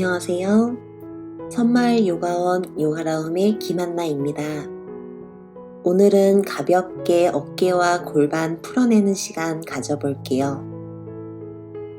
안녕하세요. 선마을 요가원 요가라움의 김한나입니다. 오늘은 가볍게 어깨와 골반 풀어내는 시간 가져볼게요.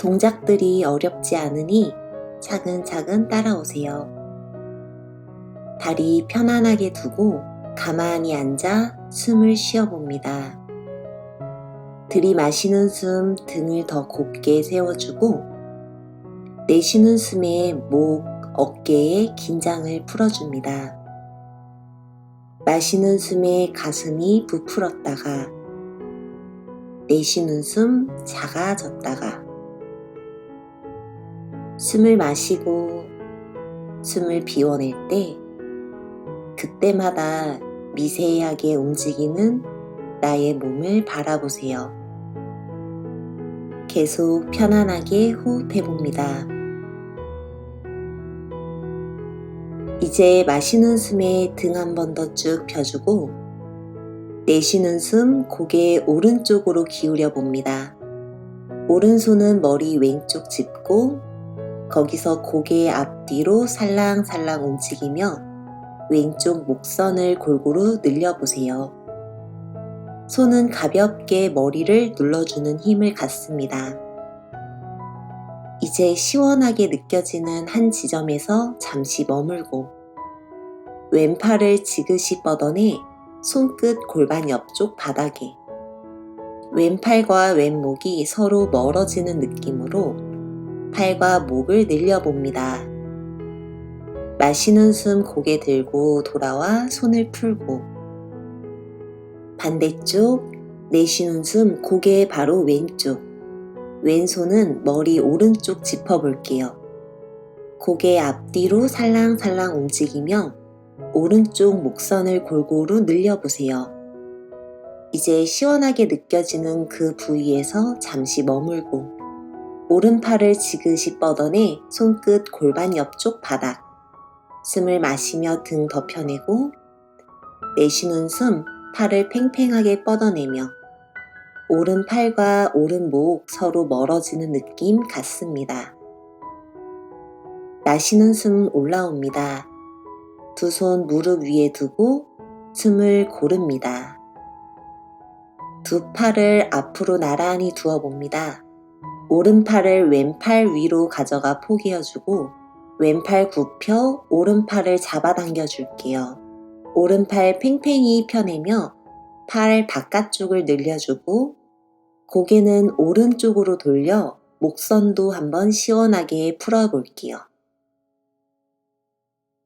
동작들이 어렵지 않으니 차근차근 따라오세요. 다리 편안하게 두고 가만히 앉아 숨을 쉬어봅니다. 들이마시는 숨 등을 더 곧게 세워주고 내쉬는 숨에 목, 어깨에 긴장을 풀어줍니다. 마시는 숨에 가슴이 부풀었다가 내쉬는 숨 작아졌다가 숨을 마시고 숨을 비워낼 때 그때마다 미세하게 움직이는 나의 몸을 바라보세요. 계속 편안하게 호흡해 봅니다. 이제 마시는 숨에 등 한 번 더 쭉 펴주고 내쉬는 숨 고개 오른쪽으로 기울여 봅니다. 오른손은 머리 왼쪽 짚고 거기서 고개 앞뒤로 살랑살랑 움직이며 왼쪽 목선을 골고루 늘려보세요. 손은 가볍게 머리를 눌러주는 힘을 갖습니다. 이제 시원하게 느껴지는 한 지점에서 잠시 머물고 왼팔을 지그시 뻗어내 손끝 골반 옆쪽 바닥에 왼팔과 왼목이 서로 멀어지는 느낌으로 팔과 목을 늘려봅니다. 마시는 숨 고개 들고 돌아와 손을 풀고 반대쪽 내쉬는 숨 고개 바로 왼쪽 왼손은 머리 오른쪽 짚어볼게요. 고개 앞뒤로 살랑살랑 움직이며 오른쪽 목선을 골고루 늘려보세요. 이제 시원하게 느껴지는 그 부위에서 잠시 머물고 오른팔을 지그시 뻗어내 손끝 골반 옆쪽 바닥 숨을 마시며 등 덮여내고 내쉬는 숨 팔을 팽팽하게 뻗어내며 오른팔과 오른목 서로 멀어지는 느낌 같습니다. 마시는 숨 올라옵니다. 두 손 무릎 위에 두고 숨을 고릅니다. 두 팔을 앞으로 나란히 두어 봅니다. 오른팔을 왼팔 위로 가져가 포개어주고 왼팔 굽혀 오른팔을 잡아당겨 줄게요. 오른팔 팽팽히 펴내며 팔 바깥쪽을 늘려주고 고개는 오른쪽으로 돌려 목선도 한번 시원하게 풀어볼게요.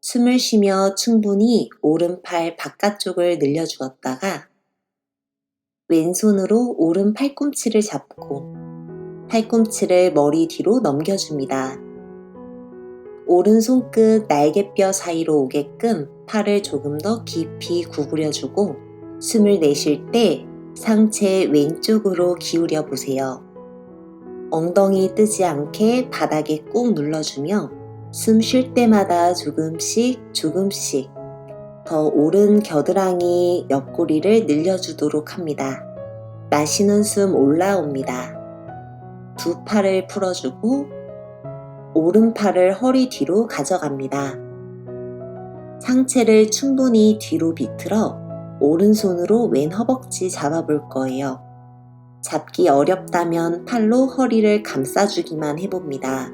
숨을 쉬며 충분히 오른팔 바깥쪽을 늘려주었다가 왼손으로 오른 팔꿈치를 잡고 팔꿈치를 머리 뒤로 넘겨줍니다. 오른 손끝 날개뼈 사이로 오게끔 팔을 조금 더 깊이 구부려주고 숨을 내쉴 때 상체 왼쪽으로 기울여 보세요. 엉덩이 뜨지 않게 바닥에 꾹 눌러주며 숨 쉴 때마다 조금씩 조금씩 더 오른 겨드랑이 옆구리를 늘려주도록 합니다. 마시는 숨 올라옵니다. 두 팔을 풀어주고 오른팔을 허리 뒤로 가져갑니다. 상체를 충분히 뒤로 비틀어 오른손으로 왼 허벅지 잡아볼 거예요. 잡기 어렵다면 팔로 허리를 감싸주기만 해봅니다.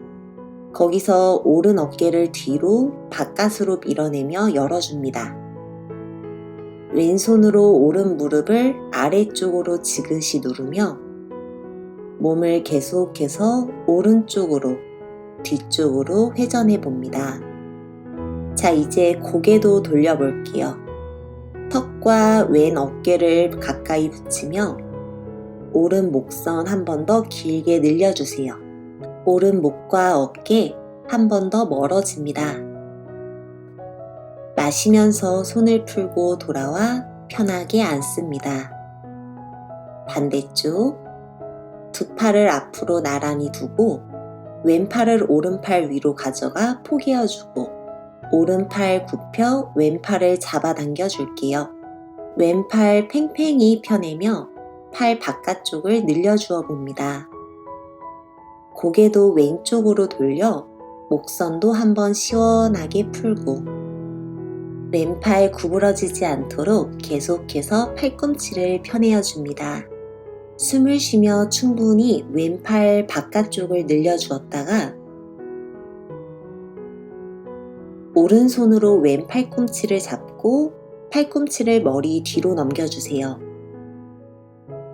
거기서 오른 어깨를 뒤로 바깥으로 밀어내며 열어줍니다. 왼손으로 오른 무릎을 아래쪽으로 지그시 누르며 몸을 계속해서 오른쪽으로 뒤쪽으로 회전해 봅니다. 자, 이제 고개도 돌려볼게요. 턱과 왼 어깨를 가까이 붙이며 오른 목선 한 번 더 길게 늘려주세요. 오른 목과 어깨 한 번 더 멀어집니다. 마시면서 손을 풀고 돌아와 편하게 앉습니다. 반대쪽 두 팔을 앞으로 나란히 두고 왼팔을 오른팔 위로 가져가 포개어주고 오른팔 굽혀 왼팔을 잡아당겨 줄게요. 왼팔 팽팽히 펴내며 팔 바깥쪽을 늘려주어 봅니다. 고개도 왼쪽으로 돌려 목선도 한번 시원하게 풀고 왼팔 구부러지지 않도록 계속해서 팔꿈치를 펴내어 줍니다. 숨을 쉬며 충분히 왼팔 바깥쪽을 늘려 주었다가 오른손으로 왼 팔꿈치를 잡고 팔꿈치를 머리 뒤로 넘겨주세요.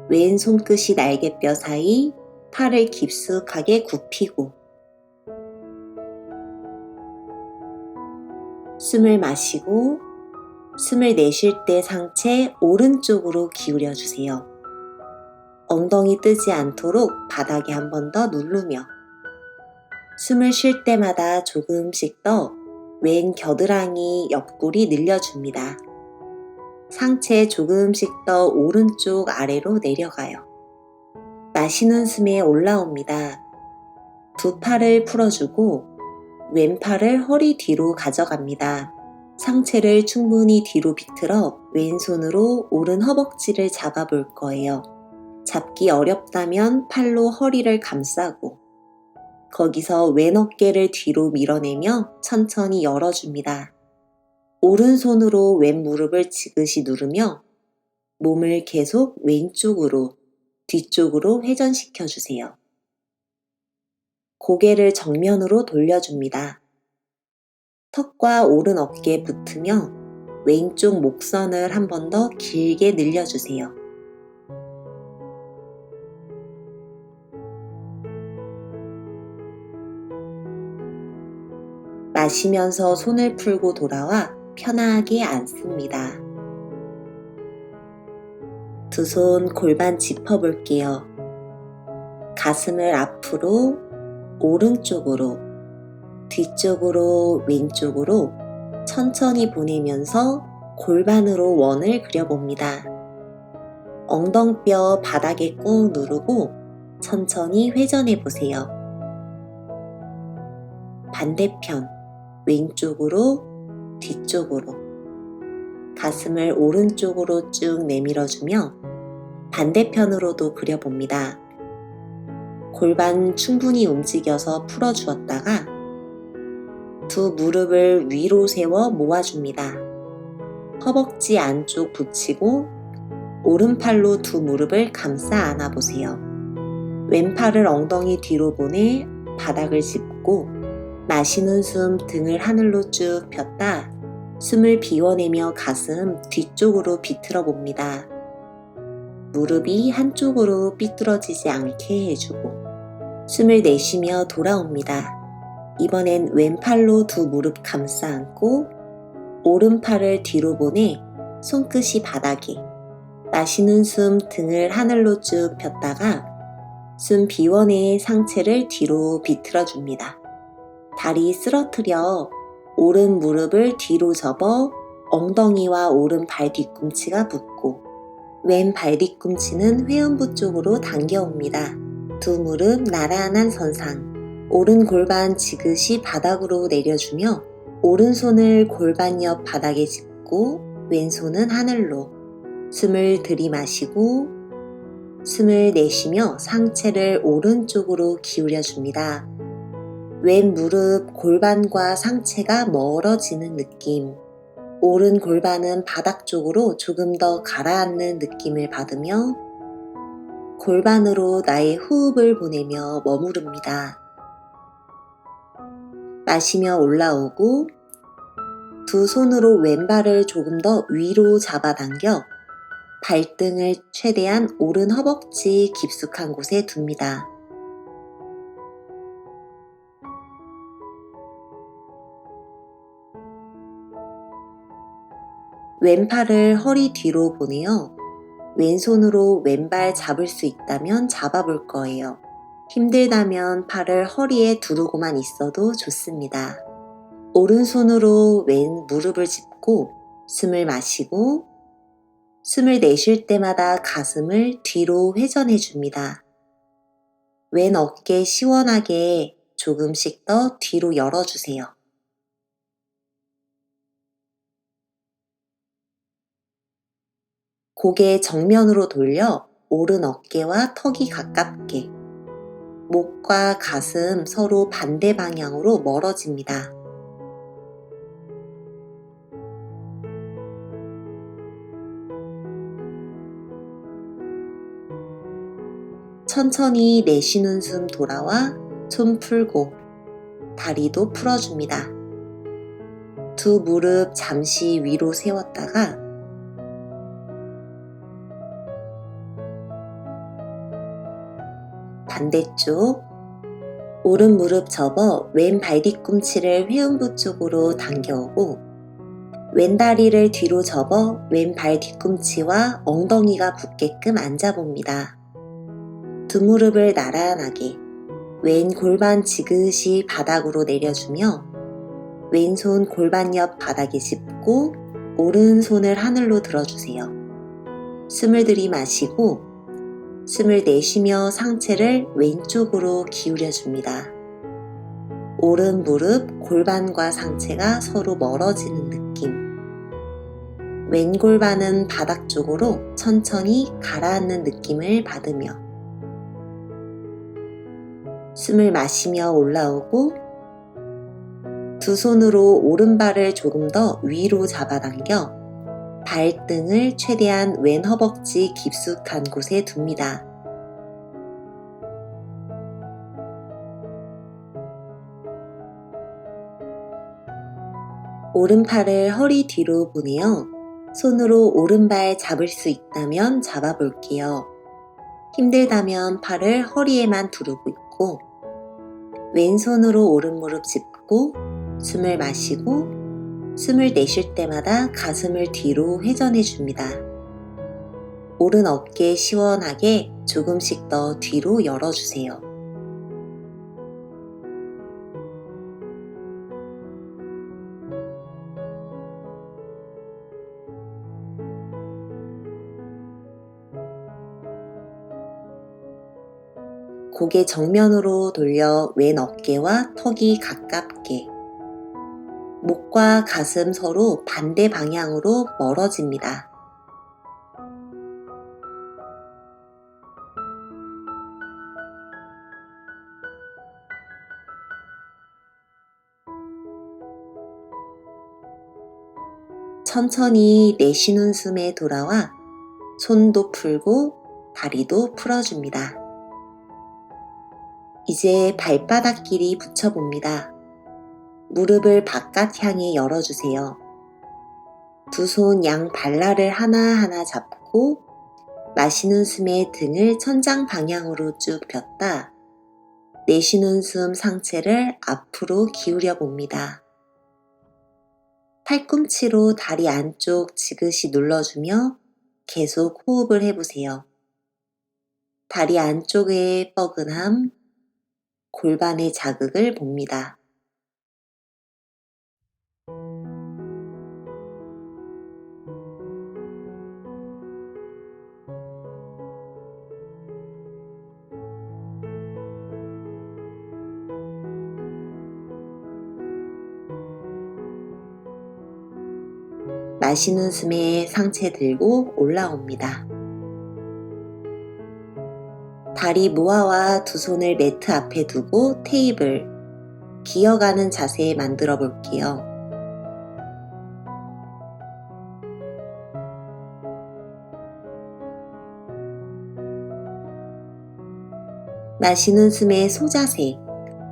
왼 손끝이 날개뼈 사이 팔을 깊숙하게 굽히고 숨을 마시고 숨을 내쉴 때 상체 오른쪽으로 기울여 주세요. 엉덩이 뜨지 않도록 바닥에 한 번 더 누르며 숨을 쉴 때마다 조금씩 더 왼 겨드랑이 옆구리 늘려줍니다. 상체 조금씩 더 오른쪽 아래로 내려가요. 마시는 숨에 올라옵니다. 두 팔을 풀어주고 왼팔을 허리 뒤로 가져갑니다. 상체를 충분히 뒤로 비틀어 왼손으로 오른 허벅지를 잡아볼 거예요. 잡기 어렵다면 팔로 허리를 감싸고 거기서 왼 어깨를 뒤로 밀어내며 천천히 열어줍니다. 오른손으로 왼 무릎을 지그시 누르며 몸을 계속 왼쪽으로 뒤쪽으로 회전시켜 주세요. 고개를 정면으로 돌려줍니다. 턱과 오른 어깨에 붙으며 왼쪽 목선을 한 번 더 길게 늘려주세요. 마시면서 손을 풀고 돌아와 편하게 앉습니다. 두 손 골반 짚어볼게요. 가슴을 앞으로, 오른쪽으로, 뒤쪽으로, 왼쪽으로 천천히 보내면서 골반으로 원을 그려봅니다. 엉덩뼈 바닥에 꾹 누르고 천천히 회전해 보세요. 반대편, 왼쪽으로, 뒤쪽으로. 가슴을 오른쪽으로 쭉 내밀어주며 반대편으로도 그려봅니다. 골반 충분히 움직여서 풀어주었다가 두 무릎을 위로 세워 모아줍니다. 허벅지 안쪽 붙이고 오른팔로 두 무릎을 감싸 안아보세요. 왼팔을 엉덩이 뒤로 보내 바닥을 짚고 마시는 숨 등을 하늘로 쭉 폈다 숨을 비워내며 가슴 뒤쪽으로 비틀어 봅니다. 무릎이 한쪽으로 삐뚤어지지 않게 해주고 숨을 내쉬며 돌아옵니다. 이번엔 왼팔로 두 무릎 감싸 안고 오른팔을 뒤로 보내 손끝이 바닥에 마시는 숨 등을 하늘로 쭉 폈다가 숨 비워내 상체를 뒤로 비틀어 줍니다. 다리 쓰러뜨려 오른 무릎을 뒤로 접어 엉덩이와 오른 발 뒤꿈치가 붙고 왼 발 뒤꿈치는 회음부 쪽으로 당겨옵니다. 두 무릎 나란한 선상, 오른 골반 지그시 바닥으로 내려주며 오른손을 골반 옆 바닥에 짚고 왼손은 하늘로 숨을 들이마시고 숨을 내쉬며 상체를 오른쪽으로 기울여 줍니다. 왼 무릎 골반과 상체가 멀어지는 느낌. 오른 골반은 바닥 쪽으로 조금 더 가라앉는 느낌을 받으며 골반으로 나의 호흡을 보내며 머무릅니다. 마시며 올라오고 두 손으로 왼발을 조금 더 위로 잡아당겨 발등을 최대한 오른 허벅지 깊숙한 곳에 둡니다. 왼팔을 허리 뒤로 보내어 왼손으로 왼발 잡을 수 있다면 잡아볼 거예요. 힘들다면 팔을 허리에 두르고만 있어도 좋습니다. 오른손으로 왼 무릎을 짚고 숨을 마시고 숨을 내쉴 때마다 가슴을 뒤로 회전해 줍니다. 왼 어깨 시원하게 조금씩 더 뒤로 열어주세요. 고개 정면으로 돌려 오른 어깨와 턱이 가깝게 목과 가슴 서로 반대 방향으로 멀어집니다. 천천히 내쉬는 숨 돌아와 손 풀고 다리도 풀어줍니다. 두 무릎 잠시 위로 세웠다가 반대쪽 오른 무릎 접어 왼발 뒤꿈치를 회음부 쪽으로 당겨오고 왼 다리를 뒤로 접어 왼발 뒤꿈치와 엉덩이가 붙게끔 앉아봅니다. 두 무릎을 나란하게 왼 골반 지그시 바닥으로 내려주며 왼손 골반 옆 바닥에 짚고 오른손을 하늘로 들어주세요. 숨을 들이마시고 숨을 내쉬며 상체를 왼쪽으로 기울여 줍니다. 오른 무릎, 골반과 상체가 서로 멀어지는 느낌. 왼 골반은 바닥 쪽으로 천천히 가라앉는 느낌을 받으며 숨을 마시며 올라오고 두 손으로 오른발을 조금 더 위로 잡아당겨 발등을 최대한 왼 허벅지 깊숙한 곳에 둡니다. 오른팔을 허리 뒤로 보내어 손으로 오른발 잡을 수 있다면 잡아볼게요. 힘들다면 팔을 허리에만 두르고 있고 왼손으로 오른 무릎 짚고 숨을 마시고 숨을 내쉴 때마다 가슴을 뒤로 회전해 줍니다. 오른 어깨 시원하게 조금씩 더 뒤로 열어주세요. 고개 정면으로 돌려 왼 어깨와 턱이 가깝게 목과 가슴 서로 반대 방향으로 멀어집니다. 천천히 내쉬는 숨에 돌아와 손도 풀고 다리도 풀어줍니다. 이제 발바닥 길이 붙여봅니다. 무릎을 바깥 향해 열어주세요. 두 손 양 발라를 하나하나 잡고 마시는 숨에 등을 천장 방향으로 쭉 폈다. 내쉬는 숨 상체를 앞으로 기울여 봅니다. 팔꿈치로 다리 안쪽 지그시 눌러주며 계속 호흡을 해보세요. 다리 안쪽의 뻐근함, 골반의 자극을 봅니다. 마시는 숨에 상체 들고 올라옵니다. 다리 모아와 두 손을 매트 앞에 두고 테이블, 기어가는 자세 만들어 볼게요. 마시는 숨에 소자세,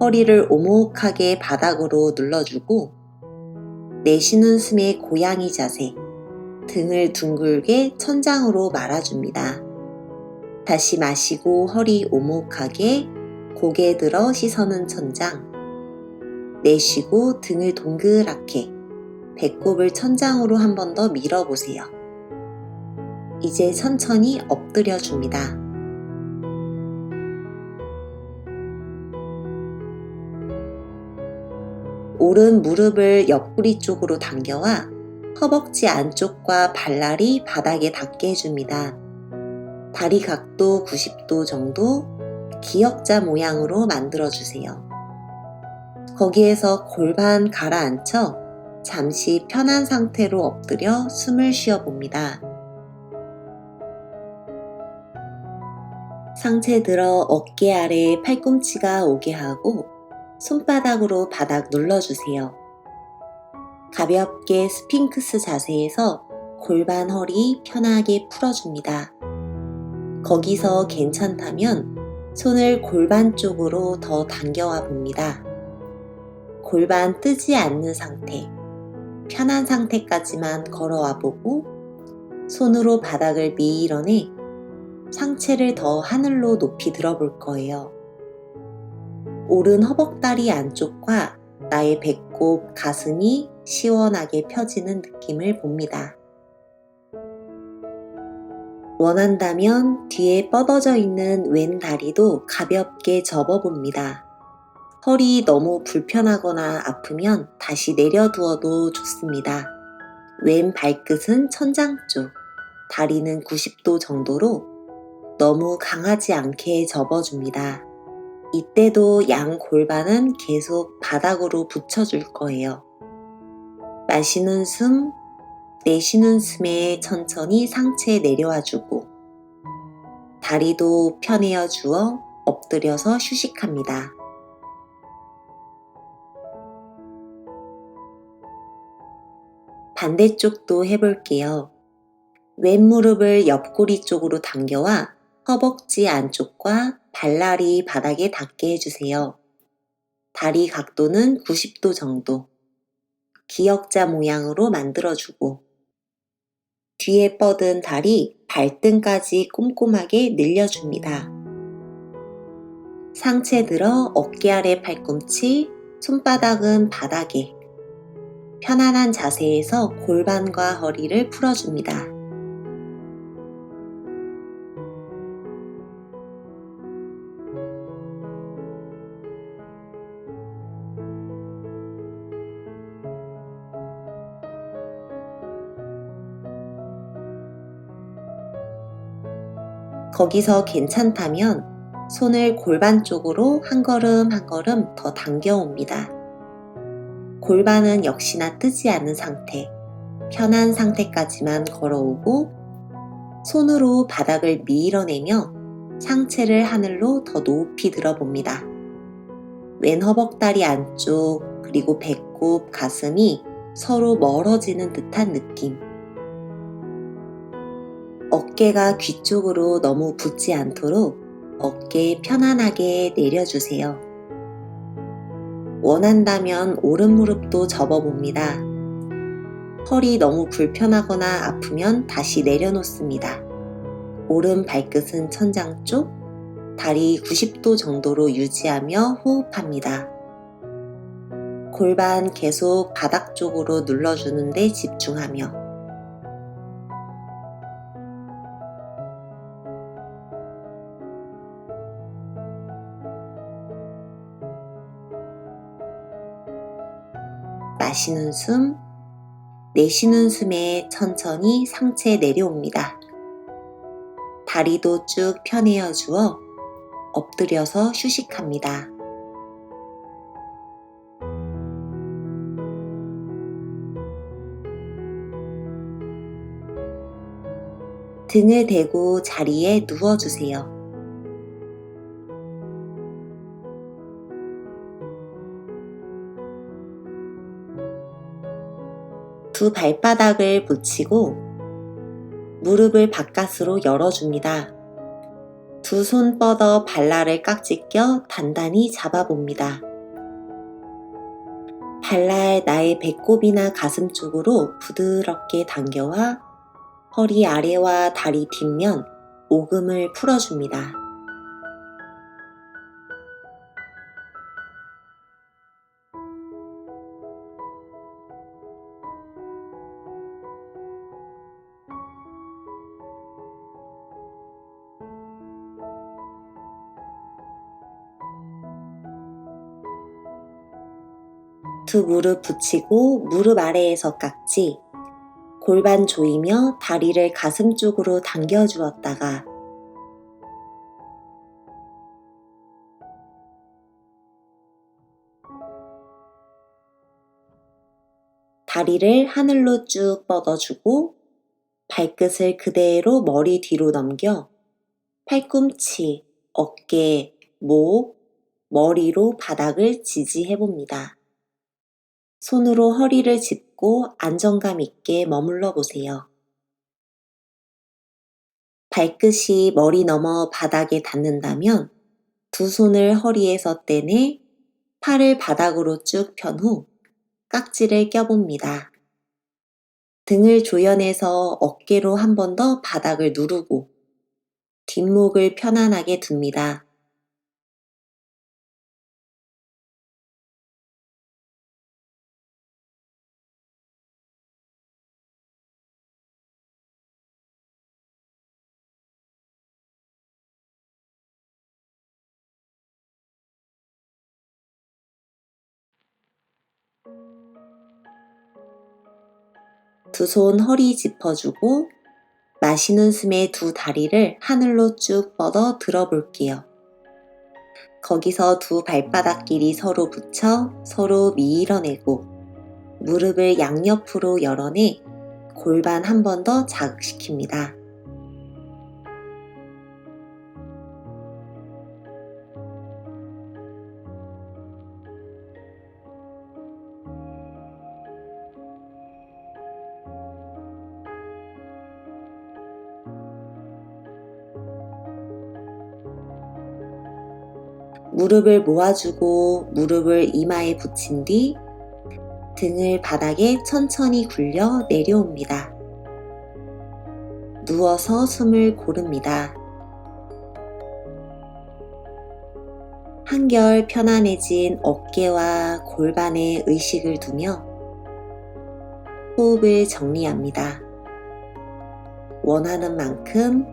허리를 오목하게 바닥으로 눌러주고 내쉬는 숨에 고양이 자세, 등을 둥글게 천장으로 말아줍니다. 다시 마시고 허리 오목하게 고개 들어 시선은 천장. 내쉬고 등을 동그랗게 배꼽을 천장으로 한 번 더 밀어보세요. 이제 천천히 엎드려 줍니다. 오른 무릎을 옆구리 쪽으로 당겨와 허벅지 안쪽과 발날이 바닥에 닿게 해줍니다. 다리 각도 90도 정도 기역자 모양으로 만들어주세요. 거기에서 골반 가라앉혀 잠시 편한 상태로 엎드려 숨을 쉬어 봅니다. 상체 들어 어깨 아래에 팔꿈치가 오게 하고 손바닥으로 바닥 눌러주세요. 가볍게 스핑크스 자세에서 골반 허리 편하게 풀어줍니다. 거기서 괜찮다면 손을 골반 쪽으로 더 당겨와 봅니다. 골반 뜨지 않는 상태, 편한 상태까지만 걸어와 보고 손으로 바닥을 밀어내 상체를 더 하늘로 높이 들어볼 거예요. 오른 허벅다리 안쪽과 나의 배꼽, 가슴이 시원하게 펴지는 느낌을 봅니다. 원한다면 뒤에 뻗어져 있는 왼 다리도 가볍게 접어봅니다. 허리 너무 불편하거나 아프면 다시 내려두어도 좋습니다. 왼 발끝은 천장 쪽, 다리는 90도 정도로 너무 강하지 않게 접어줍니다. 이때도 양 골반은 계속 바닥으로 붙여줄 거예요. 마시는 숨, 내쉬는 숨에 천천히 상체 내려와 주고 다리도 편해어 주어 엎드려서 휴식합니다. 반대쪽도 해볼게요. 왼 무릎을 옆구리 쪽으로 당겨와 허벅지 안쪽과 발날이 바닥에 닿게 해주세요. 다리 각도는 90도 정도. 기역자 모양으로 만들어주고 뒤에 뻗은 다리 발등까지 꼼꼼하게 늘려줍니다. 상체 들어 어깨 아래 팔꿈치, 손바닥은 바닥에 편안한 자세에서 골반과 허리를 풀어줍니다. 거기서 괜찮다면 손을 골반 쪽으로 한 걸음 한 걸음 더 당겨옵니다. 골반은 역시나 뜨지 않는 상태, 편한 상태까지만 걸어오고 손으로 바닥을 밀어내며 상체를 하늘로 더 높이 들어봅니다. 왼 허벅다리 안쪽 그리고 배꼽, 가슴이 서로 멀어지는 듯한 느낌. 어깨가 귀 쪽으로 너무 붙지 않도록 어깨 편안하게 내려주세요. 원한다면 오른 무릎도 접어봅니다. 허리 너무 불편하거나 아프면 다시 내려놓습니다. 오른 발끝은 천장 쪽, 다리 90도 정도로 유지하며 호흡합니다. 골반 계속 바닥 쪽으로 눌러주는데 집중하며 마시는 숨, 내쉬는 숨에 천천히 상체 내려옵니다. 다리도 쭉 펴내어 주어 엎드려서 휴식합니다. 등을 대고 자리에 누워주세요. 두 발바닥을 붙이고 무릎을 바깥으로 열어줍니다. 두 손 뻗어 발날을 깍지 껴 단단히 잡아봅니다. 발날 나의 배꼽이나 가슴 쪽으로 부드럽게 당겨와 허리 아래와 다리 뒷면 오금을 풀어줍니다. 두 무릎 붙이고 무릎 아래에서 깍지, 골반 조이며 다리를 가슴 쪽으로 당겨 주었다가 다리를 하늘로 쭉 뻗어주고 발끝을 그대로 머리 뒤로 넘겨 팔꿈치, 어깨, 목, 머리로 바닥을 지지해 봅니다. 손으로 허리를 짚고 안정감 있게 머물러 보세요. 발끝이 머리 넘어 바닥에 닿는다면 두 손을 허리에서 떼내 팔을 바닥으로 쭉 편 후 깍지를 껴봅니다. 등을 조여내서 어깨로 한 번 더 바닥을 누르고 뒷목을 편안하게 둡니다. 두 손 허리 짚어주고 마시는 숨에 두 다리를 하늘로 쭉 뻗어 들어볼게요. 거기서 두 발바닥끼리 서로 붙여 서로 밀어내고 무릎을 양옆으로 열어내 골반 한 번 더 자극시킵니다. 무릎을 모아주고 무릎을 이마에 붙인 뒤 등을 바닥에 천천히 굴려 내려옵니다. 누워서 숨을 고릅니다. 한결 편안해진 어깨와 골반에 의식을 두며 호흡을 정리합니다. 원하는 만큼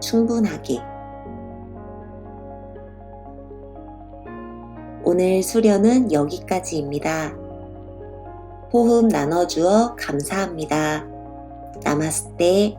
충분하게 오늘 수련은 여기까지입니다. 호흡 나눠주어 감사합니다. 나마스테.